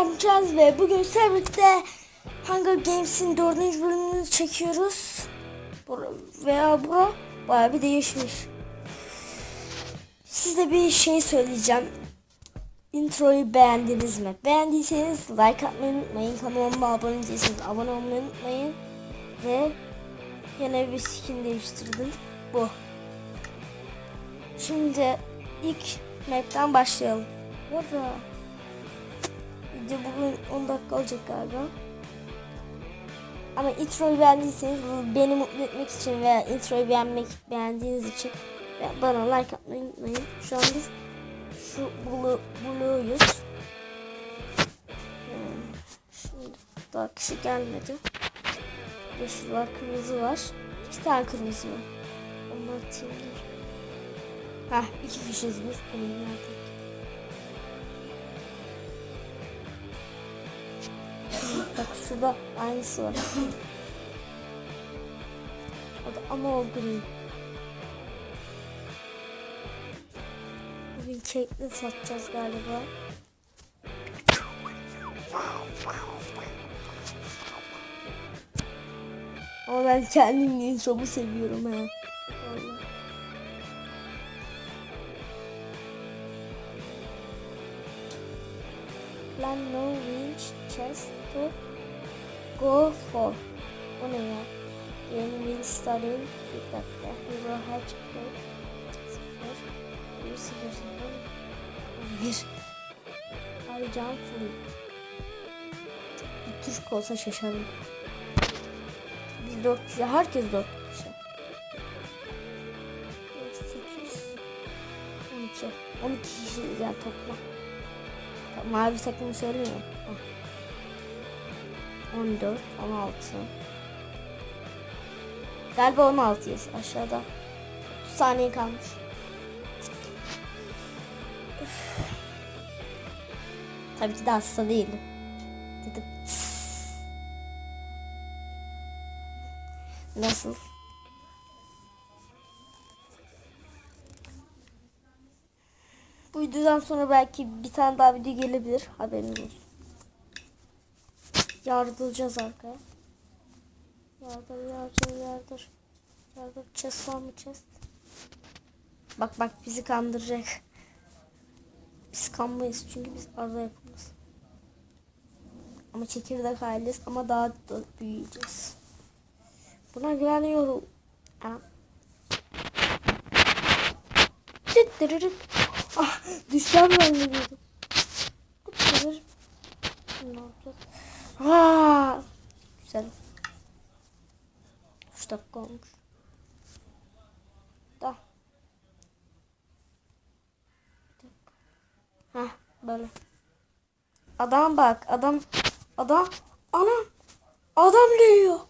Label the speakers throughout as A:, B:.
A: Amcaz ve bugün Servet'te Hunger Games'in dördüncü bölümünü çekiyoruz. Bura, veya bura baya bir değişmiş. Size bir şey söyleyeceğim. Introyu beğendiniz mi? Beğendiyseniz like atmayı unutmayın. Kanalıma abone değilseniz abone olmayı unutmayın. Ve yine bir skin değiştirdim. Bu. Şimdi ilk map'ten başlayalım. Burada. Video bugün 10 dakika olacak galiba. Ama introyu beğendiyseniz beni mutlu etmek için veya introyu beğenmek beğendiğiniz için ve bana like atmayı unutmayın. Şu an biz şu bulu, buluğuyuz. Ee, Şimdi daha kişi gelmedi. Yeşil var, kırmızı var. İki tane kırmızı var. Onlar timler. Heh, iki kişiyiz biz. Eminim artık. Bak şurada aynısı var. O da ama o green. Bugün kekle satacağız galiba. Ama ben kendim intromu seviyorum ha. Plan no winch chest to go for. O ne ya? Yeni win starting. Bir dakika. Hero hatch code. Sıfır. Bir sıfır sıfır. Bir. Arayacağım full. Bir Türk olsa şaşarım. Biz dört kişi. Herkes dört kişi. Sekiz. On iki. On iki kişi yani toplam. Mavi takımı söylüyorum. 14, 16. Galiba 16'yız aşağıda. 30 saniye kalmış. Tabii ki de hasta değilim. Dedim. Nasıl? Bu videodan sonra belki bir tane daha video gelebilir. Haberiniz olsun. Yardıracağız arkaya. Yardır, yardır, yardır. Yardır. Chest var mı chest? Bak bak bizi kandıracak. Biz kanmayız çünkü biz arada yapımız. Ama çekirdek aileyiz ama daha da büyüyeceğiz. Buna güveniyorum. Anam. Dıt Ah düşeceğim ben de diyordum. Şimdi ne yapacağız? Aa, güzel. 3 dakika olmuş. Da. Heh böyle. Adam bak adam adam anam adam diyor.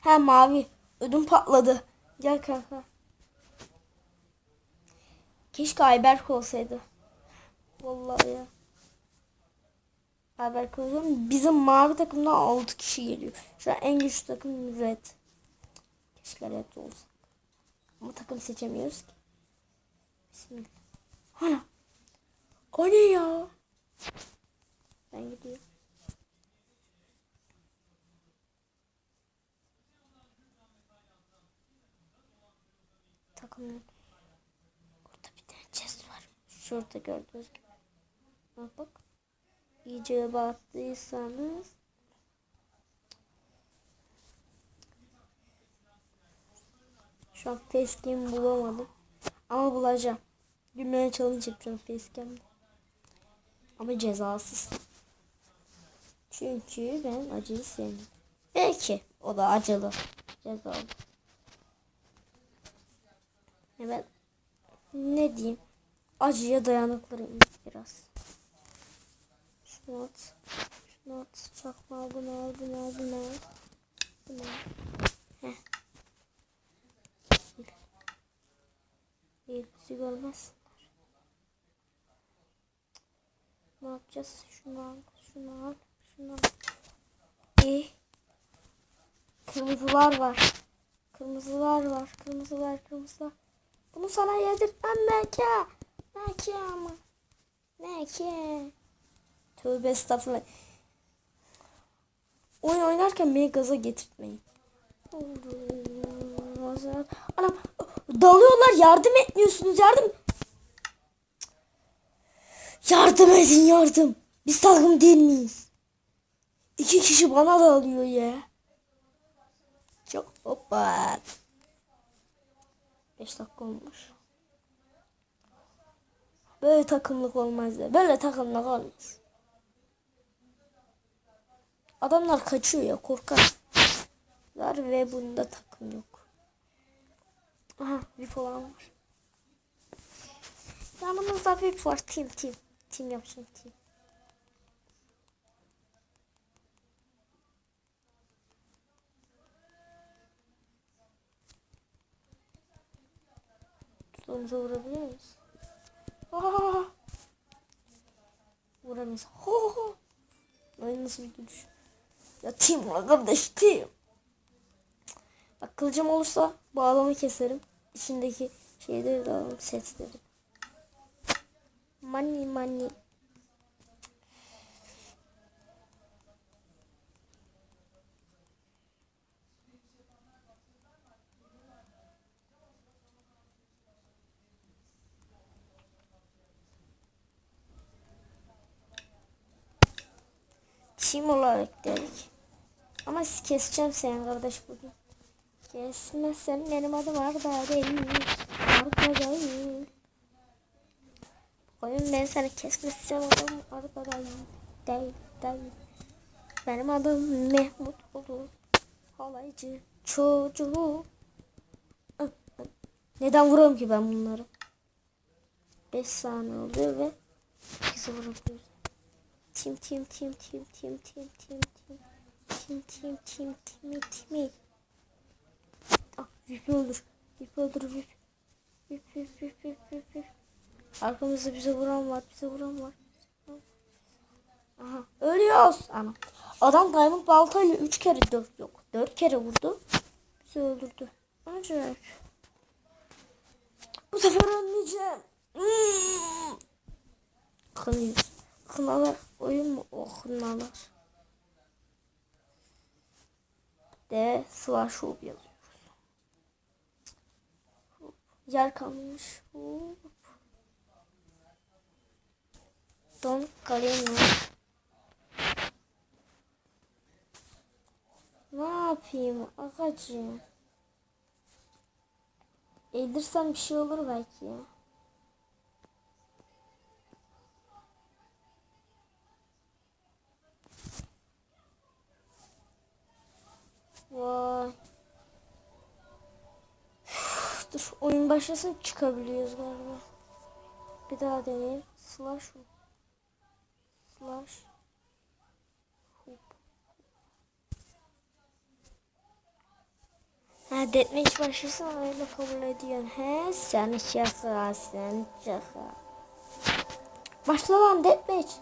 A: He mavi ödüm patladı. Gel kanka. Keşke Ayberk olsaydı. Vallahi ya. Ayberk olsaydı. Bizim mavi takımdan 6 kişi geliyor. Şu an en güçlü takım Red. Keşke Red olsa. Ama takım seçemiyoruz ki. Bismillah. Ana. O ne ya? Ben gidiyorum. Takım yok. Orada bir tane chest var. Şurada gördüğünüz gibi. Bak bak. İyice baktıysanız. Şu an facecam bulamadım. Ama bulacağım. Gülmeye challenge yapacağım facecam'da. Ama cezasız. Çünkü ben acıyı sevmiyorum. Belki o da acılı. Cezalı. Evet. Ne diyeyim? Acıya dayanıklıyım biraz. Şunu at. Şunu at. Çakma bunu al bunu al bunu al. Bunu al. Heh. İyi bizi görmezsinler. Ne yapacağız? Şunu al. Şunu al. Şunu al. İyi. Kırmızılar var. Kırmızılar var. Kırmızılar kırmızılar. Bunu sana yedirtmem Meke. Meke ama. Meke. Tövbe estağfurullah. Oyun oynarken beni gaza getirtmeyin. Anam dalıyorlar yardım etmiyorsunuz yardım. Yardım edin yardım. Biz takım değil miyiz? İki kişi bana da alıyor ya. Çok hoppa. Beş dakika olmuş. Böyle takımlık olmaz ya. Böyle takımlık olmaz. Adamlar kaçıyor ya korkar. Ve bunda takım yok. Aha VIP olan var. Yanımızda VIP var. Team team. Team yapacağım team. Tutumuza vurabilir miyiz? Aa! Vuramayız. Ho ho. Ay nasıl bir gülüş. Ya team var kardeş team. Bak kılıcım olursa bağlamı keserim. İçindeki şeyleri de alırım setleri. Money money. Team olarak dedik. Ama keseceğim seni kardeş bugün. Kesmezsen benim adım Arda değil. Arda değil. Oyun ben seni kesmezsem adım Arda değil. Değil değil. Benim adım Mehmut olur. Halaycı çocuğu. Neden vuruyorum ki ben bunları? 5 saniye oluyor ve ikisi vurabiliyoruz. Tim tim tim tim tim tim tim tim tim tim tim tim tim Ah vip öldür. Vip öldür vip. Vip vip vip vip vip vip. Arkamızda bize vuran var. Bize vuran var. Aha ölüyoruz. Ana. Adam diamond baltayla 3 kere 4 yok. 4 kere vurdu. Bizi öldürdü. Acayip. Bu sefer ölmeyeceğim. Hmm. Kınıyız. Kınalar oyun mu? Oh. De slash hub yazıyoruz. Yer kalmış. Hop. Don Galeno. Ne yapayım agacığım? Eğdirsem bir şey olur belki ya. Dur oyun başlasın çıkabiliyoruz galiba. Bir daha deneyelim. Slash mı? Slash. Hop. Ha deathmatch başlasın öyle kabul ediyorsun. He sen şaka sen şaka. Başla lan deathmatch.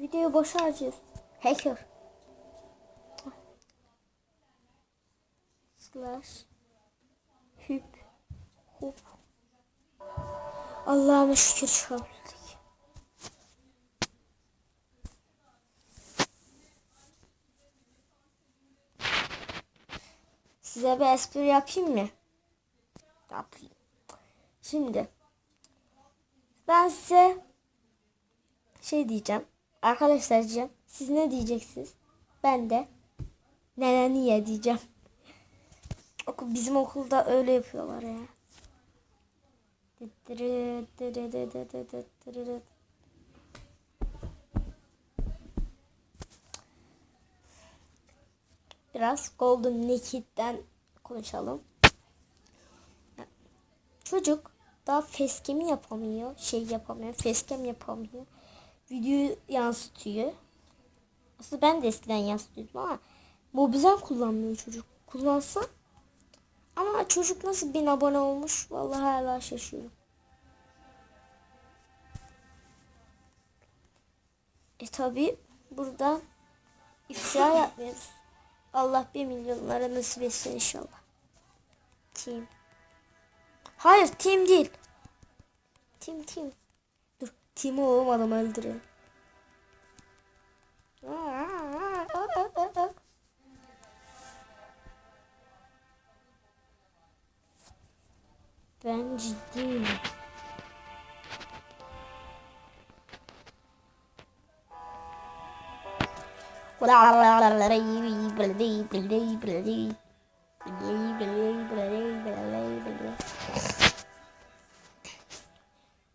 A: Videoyu boşa harcıyorsun. Hacker. Slash hüp hup Allah'ıma şükür çıkabildik. Size bir espri yapayım mı? Yapayım. Şimdi ben size şey diyeceğim. Arkadaşlar diyeceğim. Siz ne diyeceksiniz? Ben de nene niye diyeceğim. Okul bizim okulda öyle yapıyorlar ya. Biraz Golden Naked'den konuşalım. Çocuk daha facecam'i yapamıyor. Şey yapamıyor. Facecam yapamıyor. Videoyu yansıtıyor. Aslında ben de eskiden yansıtıyordum ama Mobizen kullanmıyor çocuk. Kullansa ama çocuk nasıl bin abone olmuş? Vallahi hala şaşıyorum. E tabi burada ifşa yapmıyoruz. Allah bir milyonlara nasip etsin inşallah. Team. Hayır team değil. Team team. Dur. Timo oğlum adamı öldürüyor. Ben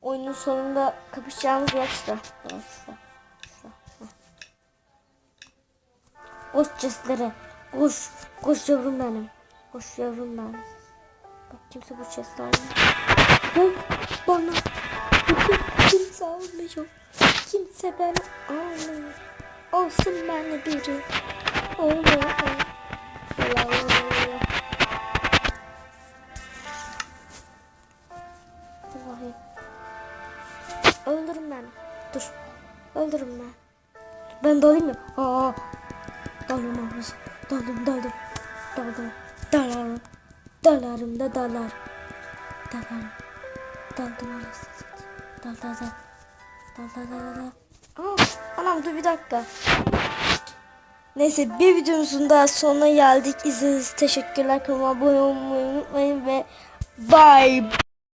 A: Oyunun sonunda kapışacağımız. Heh. Koş chestlere. Koş. Koş yavrum benim. Koş yavrum benim. Bak kimse bu chest'i almıyor. Bana. Kimse almıyor. Kimse beni almıyor. Olsun bana biri. Olur. Allah Allah. Vallahi. Öldürün beni. Dur. Öldürün beni. Ben dalayım mı? Aa. Dalıyorum abisi. Daldım daldım. Daldım. Dalarım. Dalarım da dalar. Dalarım. Daldım anasını. Dal dal dal. Dal dal dal dal. Anam dur bir dakika. Neyse bir videomuzun daha sonuna geldik. İzlediğiniz teşekkürler. Kanalıma abone olmayı unutmayın ve bye